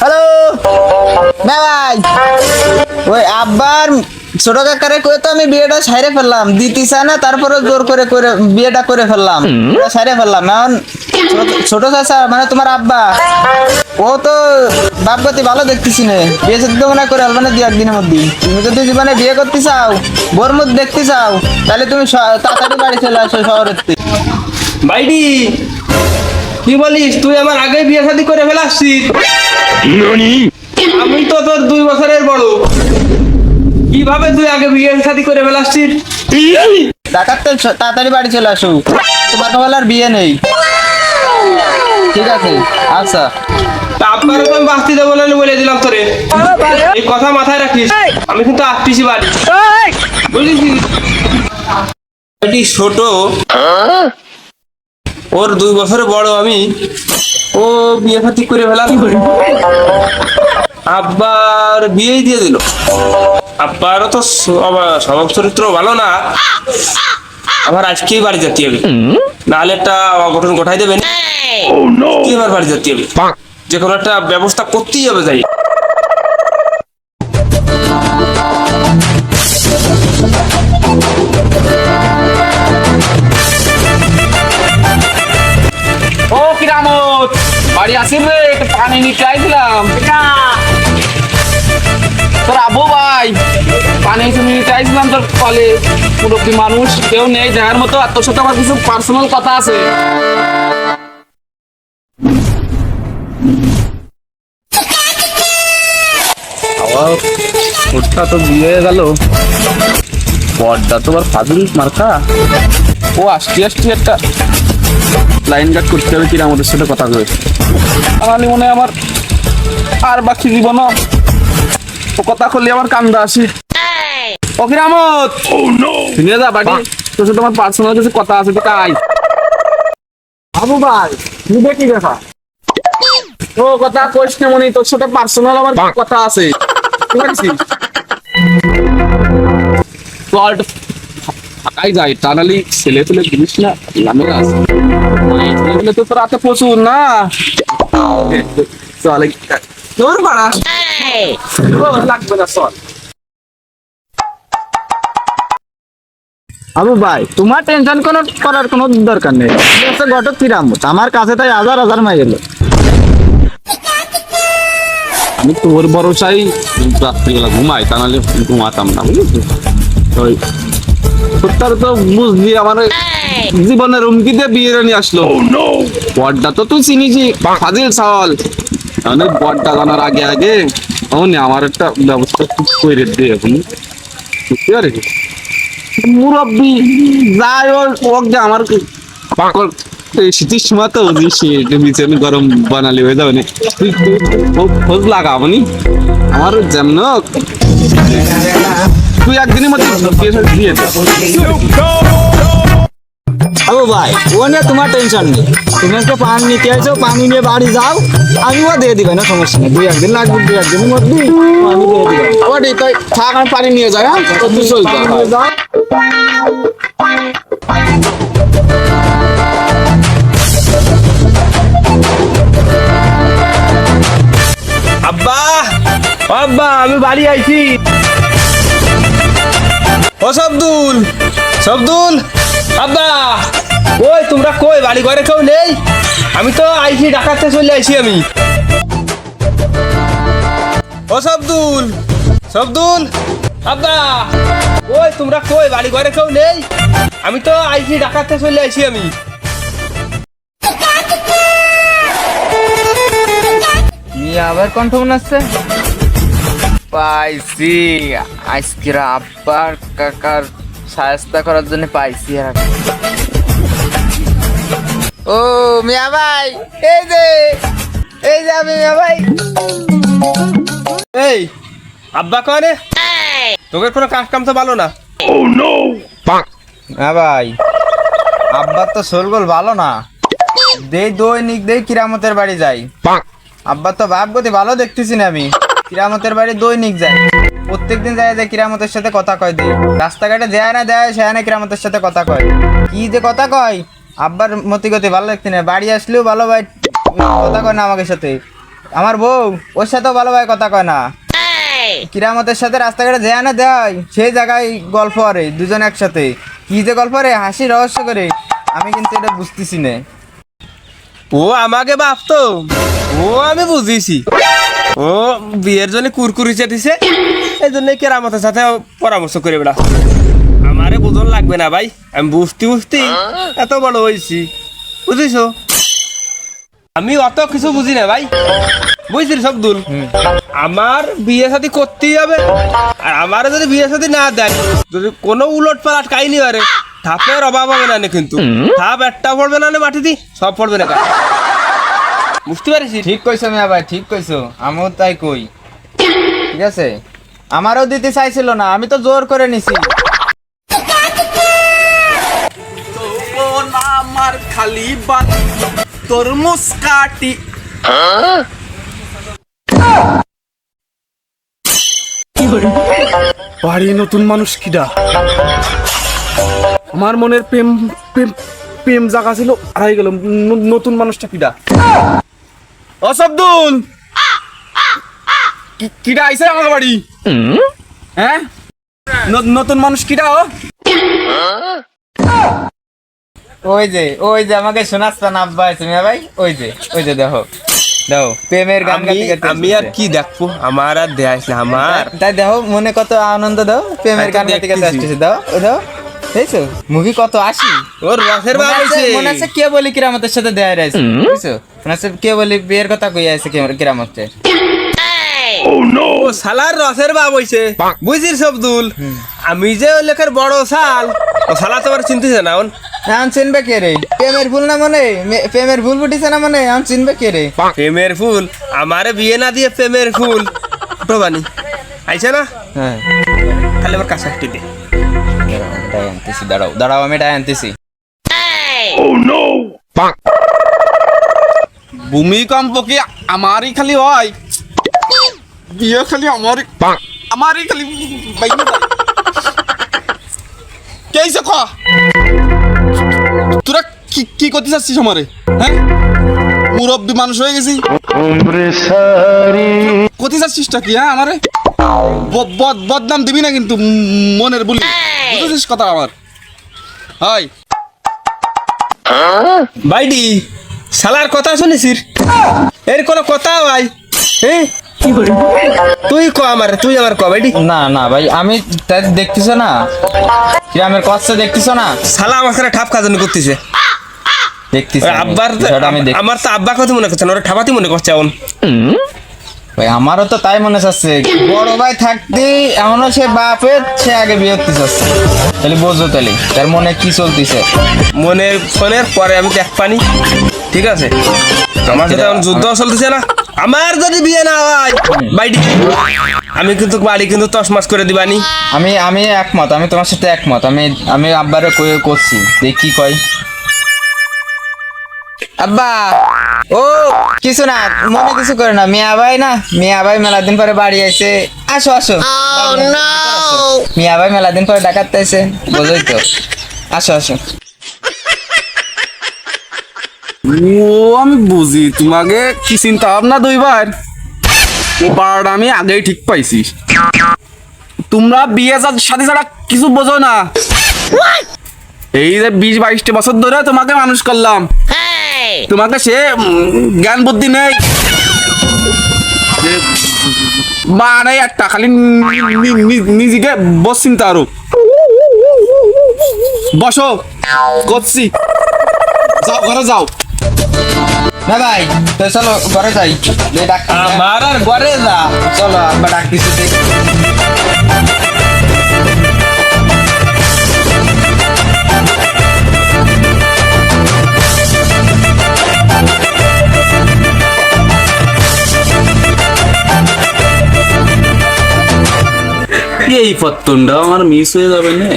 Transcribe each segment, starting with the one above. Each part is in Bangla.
হ্যালো ভাই। ওই আব্বার ছোট কাকারে কয়ে তো আমি বিয়েটা সাইরে ফেললাম। দিতে চায় না তারপরে জোর করে করে বিয়েটা করে ফেললাম। সাইরে ফেললাম। এখন ছোট- চাচা মানে তোমার আব্বা ও তো বাপগতি ভালো দেখতেছি না। বিয়ে সাথে মনে করে ফেলবে না দু একদিনের মধ্যে। তুমি যদি জীবনে বিয়ে করতে চাও বোর মধ্যে দেখতে চাও তাহলে তুমি তাড়াতাড়ি বাড়ি চলে আসো শহরের বাইডি কি বলিস তুই আমার আগে বিয়ে শাদী করে ফেলাসছিস আমি তো তোর দুই বছরের বড়। কীভাবে তুই আগে বিয়ে শাদী করে ফেলাসছিস ডাকাতে তাড়াতাড়ি বাড়ি চলে আসো। তোমার বেলার বিয়ে নেই। ঠিক আছে আচ্ছা। তা আপনারা তো আমি বাঁচতে দেবো না বলে দিলাম তোরে। এই কথা মাথায় রাখিস। আমি কিন্তু আসতেছি বাড়ি। বুঝলি এটি ছোট। ওর দুই বছরে বড় আমি। ও বিয়ে ফাতি করে ফেলাম আব্বার বিয়েই দিয়ে দিল। আব্বারও তো স্বভাব চরিত্র ভালো না। আবার আজকেই বাড়ি যেতে হবে। নাহলে একটা অঘটন ঘটাই দেবেন। কি এবার বাড়ি যেতে হবে। যে কোনো একটা ব্যবস্থা করতেই হবে যাই বাড়ি আসিস রে একটু পানি নিতে আইছিলাম। তোর আবু ভাই পানি নিতে আইছিলাম তোর কলে। মুরব্বী মানুষ কেউ নেই দেখার মতো আর তোর সাথে আমার কিছু পার্সোনাল কথা আছে। ওটা তো বিয়ে গেল। বড়টা তো আর ফাজিল মার্কা? ও আসতে আসতে একটা। লাইন গার্ড করতে হবে কিনা আমাদের সাথে কথা কয়ে আমার মনে আমার আর বাকি জীবন। ও কথা করলে আমার কান্দা আসে ও কিরামত! শুনে যা বাড়ি তোর সাথে আমার পার্সোনাল কিছু কথা আছে তো তাই আবু ভাই তুমি কি দেখা। ও কথা কইস না মনি তোর সাথে পার্সোনাল আমার কথা আছে। ঠিক আছে? ফাঁকাই যায় তা নাহলে ছেলে ফেলে জিনিস না নামে আছে ছেলেগুলো তো তোর হাতে প্রচুর না? চলে তোর ভাড়া লাগবে না চল। আবু ভাই তোমার টেনশন কোনো করার কোনো দরকার নেই। ঘটক ফিরামত আমার কাছে তাই হাজার হাজার মাই গেল আমি তোর ভরসাই রাত্রিবেলা ঘুমাই তা নাহলে ঘুমাতাম না বুঝলি? তো বুঝলি আমার জীবনের বিয়ে নিয়ে আসলো। বড্ডা তো তুই চিনিছি ফাজিল সাওয়াল মানে বড্ডা জানার আগে আগে অমনি আমার একটা ব্যবস্থা করে দিয়ে এখন। বুঝতে পারিস? মুরব্বি যাই ওক যে আমার শীতের সময় তো বুঝিস বিছানে গরম বানালি হয়ে যাবে না। তুই খোঁজ- খোঁজ লাগাবো আমার যেমন তুই একদিনের মধ্যে দিয়ে দে আবু ভাই ও নিয়ে তোমার টেনশন নেই তুমি একটা পানি নিতে আসো পানি নিয়ে বাড়ি যাও আমিও দিয়ে দিবে না সমস্যা নেই দুই একদিন লাগবে দুই একদিনের মধ্যে আমি দিয়ে দিবে আবার এই তাই থাক আমি পানি নিয়ে যাই হ্যাঁ তো তুই চল যা। আব্বা ও আব্বা আমি বাড়ি আইছি ও সবদুল সবদুল আব্বা, ওই, তোমরা কই? বাড়ি ঘরে কেউ নেই? আমি তো আইছি ডাকাতে চলে আইছি আমি। ও সবদুল সবদুল, আব্বা, ওই, তোমরা কই? বাড়ি ঘরে কেউ নেই? আমি তো আইছি ডাকাতে চলে আইছি আমি। আবার কণ্ঠ মনে হচ্ছে পাইছি। আজকের আব্বার কাকার সাহায্য করার জন্য পাইছি আর ও মিয়া ভাই এই যে এই যে আমি মিয়া ভাই। এই আব্বা কনে তোকে কোনো কাজ কাম তো ভালো না। ও নো হ্যাঁ ভাই আব্বার তো শোলগোল ভালো না। দেই দৈনিক দেই কিরামতের বাড়ি যাই। আব্বার তো ভাব গতি ভালো দেখতেছি না আমি। কিরামতের বাড়ি দৈনিক যাই। প্রত্যেকদিন যায় যে কিরামতের সাথে কথা কয় দিই রাস্তাঘাটে দেয় না, দেয়, সে না কিরামতের সাথে কথা কয়। কি যে কথা কয়? আব্বার মতি গতি ভালো লাগছে না। বাড়ি আসলেও ভালো ভাই কথা কয় না আমাকে সাথে। আমার বউ, ওর সাথেও ভালো ভাই কথা কয় না। কিরামতের সাথে রাস্তাঘাটে যায় না, দেয়, সেই জায়গায় গল্প করে, দুজন একসাথে। কি যে গল্প রে, হাসি রহস্য করে। আমি কিন্তু এটা বুঝতেছি না। ও আমাকে বাপ তো। ও আমি বুঝিয়েছি। ও বিয়ের জন্য কুরকুরি চেটিছে। এই জন্য কেরামতের সাথে পরামর্শ করে বেড়া। আমারে বুঝন লাগবে না ভাই আমি বুঝতে বুঝতে এত বড় হয়েছি। বুঝিস আমি অত কিছু বুঝি না ভাই। বুঝছিস সব দুল আমার বিয়ে সাথে করতেই হবে। আর আমার যদি বিয়ে সাথে না দেয় যদি কোনো উলট পালাট কাহিনি পারে থাপের অভাব হবে না কিন্তু। থাপ একটা পড়বে না নে দি সব পড়বে না বুঝতে পারিস ঠিক কইছো মিয়া ভাই ঠিক কইছো। আমিও তাই কই। ঠিক আছে? আমারও দিতে চাইছিল না আমি তো জোর করে নিছি। আমার খালি বাত তরমুজ কাটি। বাড়ি নতুন মানুষ কিডা? আমার মনের প্রেম প্রেম প্রেম জাগা ছিল হারাই গেল ন- নতুন মানুষটা কিডা? অসব্দুল কি- আইছে আমার বাড়ি? হ্যাঁ? নতুন মানুষ কিডা ও? ওই যে ওই যে আমাকে শোনাচ্ছ না আব্বা আছে মিয়া ভাই। ওই যে ওই যে দেখো। দেখো প্রেমের গান গাতে আমি আর কি দেখব? আমার আর দেয় না আমার। তাই দেখো মনে কত আনন্দ দাও প্রেমের গান গাতে আসতেছে দাও ওই দাও দেখছ? মুভি কত আসি? ওর রসের বাপ আছে হইছে। মনে আছে কে বলি কিরামতের সাথে দেয়া রয়েছে। বুঝছ মনে আছে কে বলি বিয়ের কথা কই আছে কিরামতের। ও শালার রসের বাপ হইছে। বুঝিস সব দুল। আমি যে ওই লেখার বড় শাল ও শালা তো আমার চিনতেছে না ওন এখন চিনবে কে রে? প্রেমের ভুল না মনে? প্রেমের ভুল ফুটিছে না মনে? এখন চিনবে কে রে? প্রেমের ফুল আমারে বিয়ে না দিয়ে প্রেমের ফুল। প্রবানি আইছে না? হ্যাঁ। খালি আমার কাছে একটি দে। আনতেছি দাঁড়াও দাঁড়াও আমি ডাই আনতেছি। ভূমিকম্প কি আমারই খালি হয়? বিয়ে খালি আমারই খালি যায়। কে ক তোরা কি কি করতে চাচ্ছিস আমারে হ্যাঁ মুরব্বী মানুষ হয়ে গেছি করতে চাচ্ছিসটা কি হ্যাঁ আমারে ব- বদ- বদনাম দিবি না কিন্তু মনের বলি বুঝেছিস কথা আমার হয় বাইডি শালার কথা শুনেছিস এর কোনো কথা ভাই হ্যাঁ তুই ক আমার তুই আমার ক বাইডি না না ভাই আমি তাই দেখতেছো না। গ্রামের কষ্ট দেখতেছো না। শালা আমার সাথে ঠাপ খাজানি করতেছে। দেখতেছি আব্বার আমি দেখ আমার তো আব্বা কথা মনে করছে না ওরা ঠাপাতি মনে করছে এখন। ভাই আমারও তো তাই মনে চাচ্ছে। বড় ভাই থাকতে এমনও সে বাপের সে আগে বিয়ে করতে চাচ্ছে। তাহলে বোঝো তাহলে তার মনে কি চলতেছে? মনের ফোনের পরে আমি দেখ পানি। ঠিক আছে? আমার সাথে এখন যুদ্ধ চলতেছে না। আমার যদি বিয়ে না হয় বাইডি আমি কিন্তু বাড়ি কিন্তু তসমাস করে দিবানি। আমি আমি একমত আমি তোমার সাথে একমত আমি আমি আব্বারে কয়ে করছি দেখ কি কয়। আব্বা ও কিছু না মনে কিছু করে না মিয়া ভাই না মিয়া ভাই মেলা দিন পরে বাড়ি আইছে। আসো আসো। মিয়া ভাই মেলা দিন পরে ডাকাতে আইছে বোঝোই তো। আসো আসো। ও, আমি বুঝি। তোমাকে কি চিন্তা ভাবনা দুইবার ও বারোটা আমি আগেই ঠিক পাইছি। তোমরা বিয়ে সাথে ছাড়া কিছু বোঝো না। এই যে বিশ বাইশটা বছর ধরে তোমাকে মানুষ করলাম। তোমাকে সে জ্ঞান বুদ্ধি নেই। মা নেই একটা, খালি নিজেকে বস চিন্তা আরও বসো। করছি। যাও, ঘরে যাও। না ভাই তো চলো ঘরে যাই। আমার আর ঘরে যা। চলো আব্বা ডাকতেছি। এই পত্তনটা আমার মিস হয়ে যাবে না।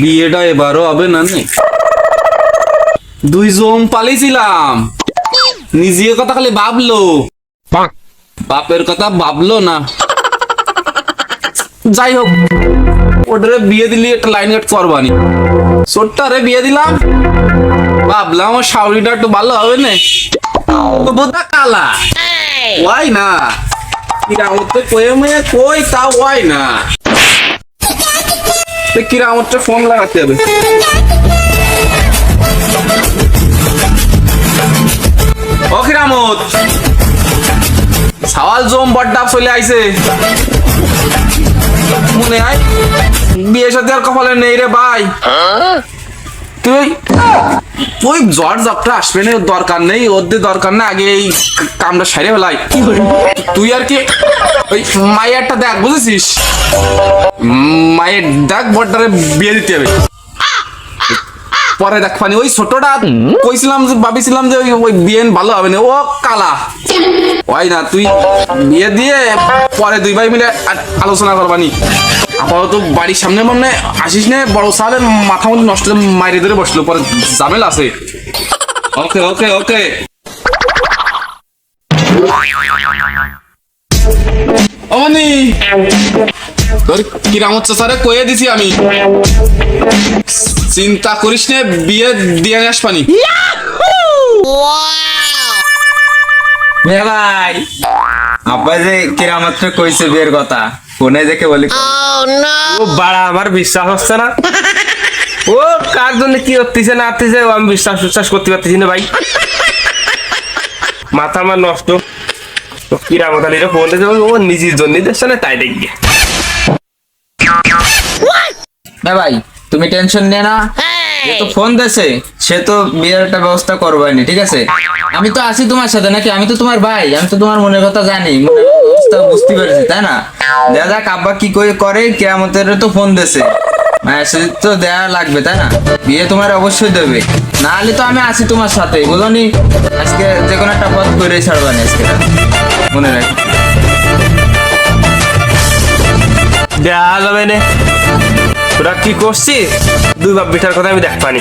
বিয়েটা এবারও হবে না নে? দুই জম পালিয়েছিলাম নিজের কথা খালি ভাবলো। বাপের কথা ভাবলো না। যাই হোক ওটারে বিয়ে দিলি একটা লাইন কাট করবানি। ছোট্টারে বিয়ে দিলাম। ভাবলাম আমার শাউরিটা একটু ভালো হবে না। বোধা কালা। ওয়াই না। কিরামত কয়ে মেয়ে কই তা ওয়াই না। কিরামতটা ফোন লাগাতে হবে। ও বড্ডা চলে আইছে। মনে বিয়ে সাথে আর কপালে নেই রে ভাই। তুই ওই জ্বর জবটা আসবে না দরকার নেই ওদের দরকার না, আগে এই কামটা সারে ফেলাই। তুই আর কি ওই মায়েরটা দেখ, বুঝেছিস? মায়ের দেখ বড্ডারে বিয়ে দিতে হবে। পরে দেখবানি, ওই ছোটটা কইছিলাম যে, ভাবিছিলাম যে ওই- বিয়ে ভালো হবে না, ও কালা। ওই না, তুই বিয়ে দিয়ে পরে দুই ভাই মিলে আলোচনা করবানি। আপাতত বাড়ির সামনে মনে আসিস না, বড় সাহেব মাথা মধ্যে নষ্ট মাইরে ধরে বসল, পরে ঝামেলা আছে। ওকে ওকে ওকে। অমনি তোর কিরামত চাচারে কয়ে দিছি আমি। চিন্তা করিস নে বিয়ে দিয়ে নিয়ে আসবানি ভাই আব্বা যে কিরামাত্র কইছে বিয়ের কথা ফোনে দেখে বলি ও বাড়া আমার বিশ্বাস হচ্ছে না। ও কার জন্য কি হতেছে না হতেছে ও আমি বিশ্বাস বিশ্বাস করতে পারতেছি না ভাই। মাথা আমার নষ্ট। ও কিরামত আলীর ও নিজের জন্য দেখছে না তাই দেখবে। ভাই তুমি টেনশন নিয়ে না। যে তো ফোন দেছে সে তো বিয়ের একটা ব্যবস্থা করবানি ঠিক আছে? আমি তো আছি তোমার সাথে নাকি আমি তো তোমার ভাই? আমি তো তোমার মনের কথা জানি মনের অবস্থা বুঝতে পেরেছি তাই না? দেখা যাক আব্বা কি করে করে কেয়ামতের তো ফোন দেছে। মেসেজ তো দেওয়া লাগবে তাই না? বিয়ে তোমার অবশ্যই দেবে। না হলে তো আমি আছি তোমার সাথে বুঝনি? আজকে যে কোনো একটা পথ করে ছাড়বানি আজকে মনে রাখি। দেখা যাবে না। ওরা কি করছিস দুই বাপ বেটার কথা আমি দেখ পানি